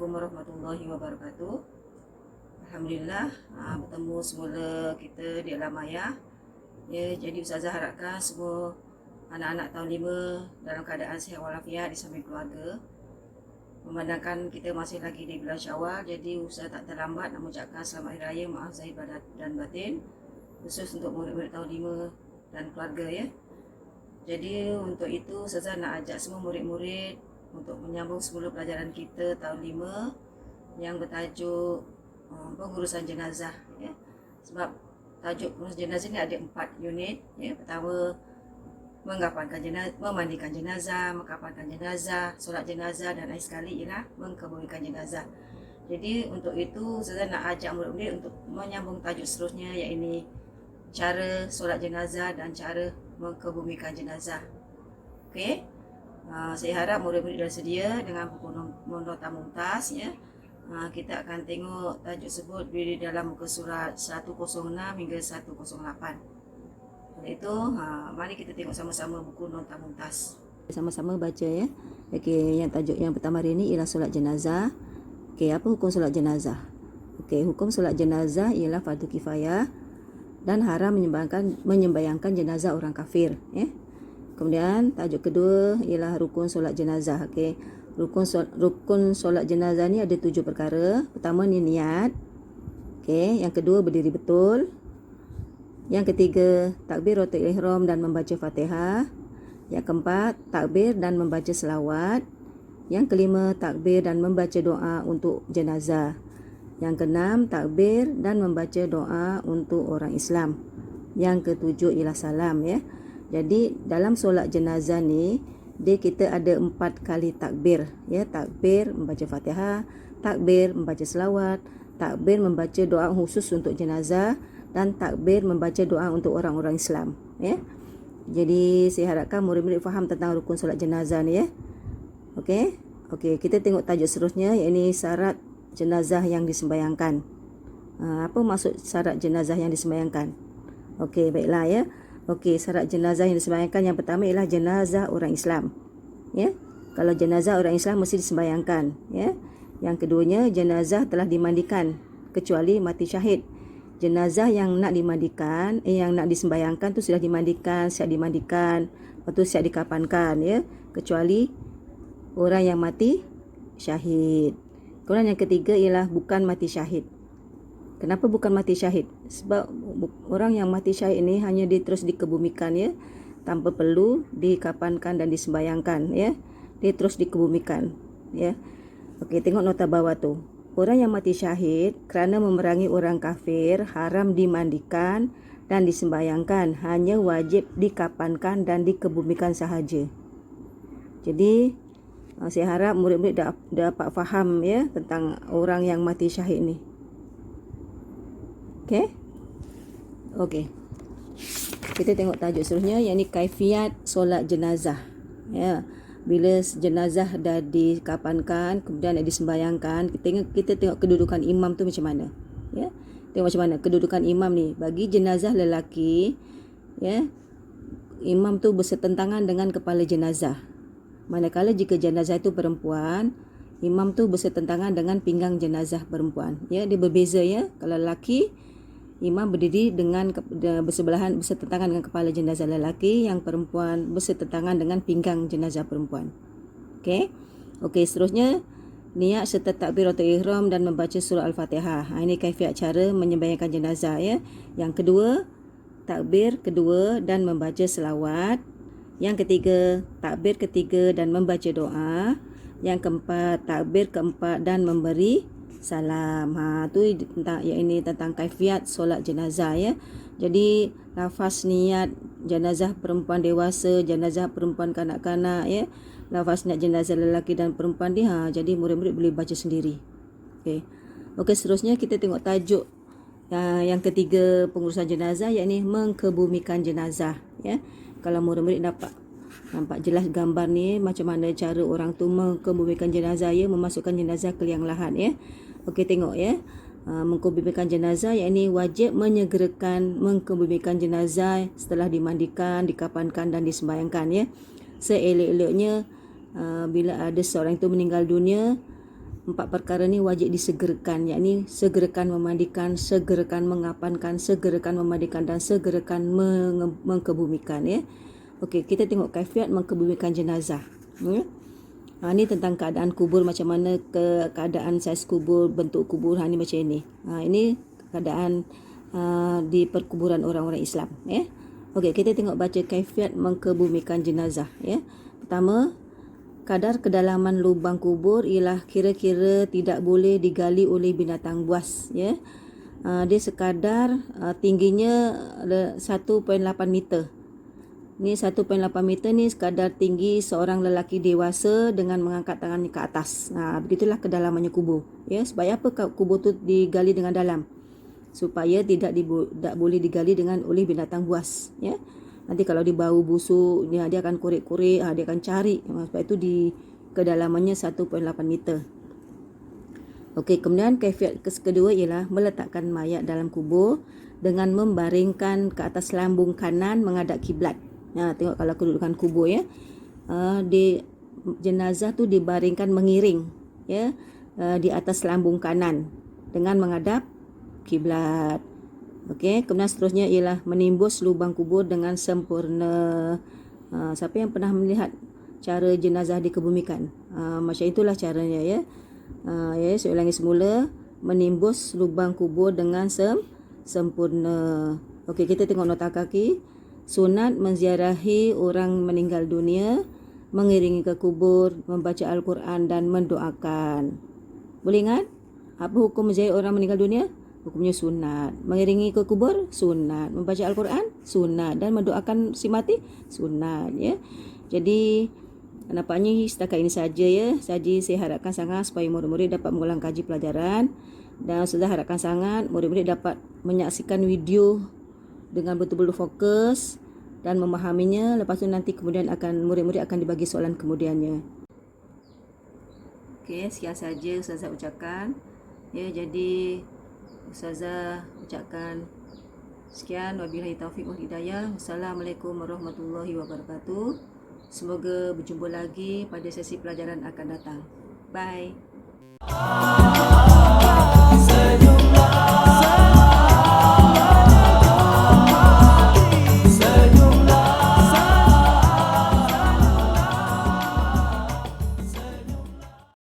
Assalamualaikum warahmatullahi wabarakatuh. Alhamdulillah uh, bertemu semula kita di alam maya. Ya, jadi Ustazah harapkan semua anak-anak tahun 5 dalam keadaan sihat walafiat di samping keluarga. Memandangkan kita masih lagi di bulan Syawal, jadi Ustazah tak terlambat nak mengucapkan selamat hari raya, maaf zahir dan batin khusus untuk murid-murid tahun 5 dan keluarga ya. Jadi untuk itu Ustazah nak ajak semua murid-murid untuk menyambung semula pelajaran kita tahun 5 yang bertajuk uh, pengurusan jenazah ya. Sebab tajuk pengurusan jenazah ni ada empat unit ya. Pertama mengkapankan jenazah, memandikan jenazah, mengkapankan jenazah, solat jenazah dan lain sekali ialah mengkebumikan jenazah. Jadi untuk itu saya nak ajak murid-murid untuk menyambung tajuk seterusnya iaitu cara solat jenazah dan cara mengkebumikan jenazah. Okey. Ah, saya harap murid-murid dah sedia dengan buku nota mumtaz ya. Uh, kita akan tengok tajuk sebut di dalam muka surat 106 hingga 108. Oleh itu, uh, mari kita tengok sama-sama buku nota mumtaz. Sama-sama baca ya. Okey, yang tajuk yang pertama hari ini ialah solat jenazah. Okey, apa hukum solat jenazah? Okey, hukum solat jenazah ialah fardu kifayah dan haram menyembayangkan menyembayangkan jenazah orang kafir, ya. Kemudian tajuk kedua ialah rukun solat jenazah. Okey. Rukun solat, rukun solat jenazah ni ada tujuh perkara. Pertama ni niat. Okey, yang kedua berdiri betul. Yang ketiga takbiratul ihram dan membaca Fatihah. Yang keempat takbir dan membaca selawat. Yang kelima takbir dan membaca doa untuk jenazah. Yang keenam takbir dan membaca doa untuk orang Islam. Yang ketujuh ialah salam ya. Jadi dalam solat jenazah ni dia kita ada empat kali takbir ya takbir membaca Fatihah, takbir membaca selawat, takbir membaca doa khusus untuk jenazah dan takbir membaca doa untuk orang-orang Islam ya. Jadi saya harapkan murid-murid faham tentang rukun solat jenazah ni ya. Okey. Okey, kita tengok tajuk seterusnya iaitu syarat jenazah yang disembayangkan. Ha, apa maksud syarat jenazah yang disembayangkan? Okey, baiklah ya. Okey, syarat jenazah yang disembayangkan yang pertama ialah jenazah orang Islam. Ya. Kalau jenazah orang Islam mesti disembayangkan, ya. Yang keduanya jenazah telah dimandikan kecuali mati syahid. Jenazah yang nak dimandikan, eh, yang nak disembayangkan tu sudah dimandikan, siap dimandikan, tu siap dikapankan, ya. Kecuali orang yang mati syahid. Kemudian yang ketiga ialah bukan mati syahid. Kenapa bukan mati syahid? Sebab orang yang mati syahid ini hanya dia terus dikebumikan ya tanpa perlu dikapankan dan disembayangkan ya. Dia terus dikebumikan ya. Okey, tengok nota bawah tu. Orang yang mati syahid kerana memerangi orang kafir haram dimandikan dan disembayangkan, hanya wajib dikapankan dan dikebumikan sahaja. Jadi uh, saya harap murid-murid dapat faham ya tentang orang yang mati syahid ni. Okey. Okey. Kita tengok tajuk seterusnya yang ni kaifiat solat jenazah. Ya. Bila jenazah dah dikapankan, kemudian dah disembayangkan, kita tengok kita tengok kedudukan imam tu macam mana. Ya. Tengok macam mana kedudukan imam ni. Bagi jenazah lelaki, ya. Imam tu bersetentangan dengan kepala jenazah. Manakala jika jenazah itu perempuan, imam tu bersetentangan dengan pinggang jenazah perempuan. Ya, dia berbeza ya. Kalau lelaki, Imam berdiri dengan bersebelahan bersetentangan dengan kepala jenazah lelaki, yang perempuan bersetentangan dengan pinggang jenazah perempuan. Okey. Okey, seterusnya niat serta takbiratul ihram dan membaca surah Al-Fatihah. Ha, ini kaifiat cara menyembahyangkan jenazah ya. Yang kedua, takbir kedua dan membaca selawat. Yang ketiga, takbir ketiga dan membaca doa. Yang keempat, takbir keempat dan memberi salam. Ha tu tentang yang ini tentang kaifiat solat jenazah ya. Jadi lafaz niat jenazah perempuan dewasa, jenazah perempuan kanak-kanak ya. Lafaz niat jenazah lelaki dan perempuan dia ha jadi murid-murid boleh baca sendiri. Okey. Okey seterusnya kita tengok tajuk uh, yang ketiga pengurusan jenazah yakni mengkebumikan jenazah ya. Kalau murid-murid dapat Nampak jelas gambar ni macam mana cara orang tu mengkebumikan jenazah ya, memasukkan jenazah ke liang lahat ya. Okey tengok ya. Uh, mengkubumikan jenazah yang ini wajib menyegerakan mengkubumikan jenazah setelah dimandikan, dikapankan dan disembayangkan ya. Seelok-eloknya uh, bila ada seorang itu meninggal dunia empat perkara ni wajib disegerakan yakni segerakan memandikan segerakan mengapankan segerakan memandikan dan segerakan mengkebumikan ya okey kita tengok kaifiat mengkebumikan jenazah ya Ha, ni tentang keadaan kubur macam mana ke keadaan saiz kubur, bentuk kubur ha ni macam ini. Ha ini keadaan uh, di perkuburan orang-orang Islam ya. Okey, kita tengok baca kaifiat mengkebumikan jenazah ya. Pertama, kadar kedalaman lubang kubur ialah kira-kira tidak boleh digali oleh binatang buas ya. Uh, dia sekadar uh, tingginya uh, 1.8 meter Ni 1.8 meter ni sekadar tinggi seorang lelaki dewasa dengan mengangkat tangannya ke atas. Ha, begitulah kedalamannya kubur. Ya, sebab apa kubur tu digali dengan dalam? Supaya tidak dibu- tak boleh digali dengan oleh binatang buas. Ya. Nanti kalau dia bau busuk, dia, dia akan korek-korek, ha, dia akan cari. Ha, sebab itu di kedalamannya 1.8 meter. Okey, kemudian kaifiat kedua ialah meletakkan mayat dalam kubur dengan membaringkan ke atas lambung kanan menghadap kiblat. Ha, tengok kalau kedudukan kubur ya. Uh, di jenazah tu dibaringkan mengiring ya uh, di atas lambung kanan dengan menghadap kiblat. Okey, kemudian seterusnya ialah menimbus lubang kubur dengan sempurna. Uh, siapa yang pernah melihat cara jenazah dikebumikan? Uh, macam itulah caranya ya. Uh, ya, saya ulangi semula menimbus lubang kubur dengan sem sempurna. Okey, kita tengok nota kaki sunat menziarahi orang meninggal dunia, mengiringi ke kubur, membaca Al-Quran dan mendoakan. Boleh ingat? Apa hukum menziarahi orang meninggal dunia? Hukumnya sunat. Mengiringi ke kubur? Sunat. Membaca Al-Quran? Sunat. Dan mendoakan si mati? Sunat. Ya. Jadi, nampaknya setakat ini saja ya. Saja saya harapkan sangat supaya murid-murid dapat mengulang kaji pelajaran. Dan sudah harapkan sangat murid-murid dapat menyaksikan video dengan betul-betul fokus dan memahaminya lepas tu nanti kemudian akan murid-murid akan dibagi soalan kemudiannya Okey, sekian saja Ustazah ucapkan. Ya, jadi Ustazah ucapkan sekian wabillahi taufiq wal hidayah. Wassalamualaikum warahmatullahi wabarakatuh. Semoga berjumpa lagi pada sesi pelajaran akan datang. Bye.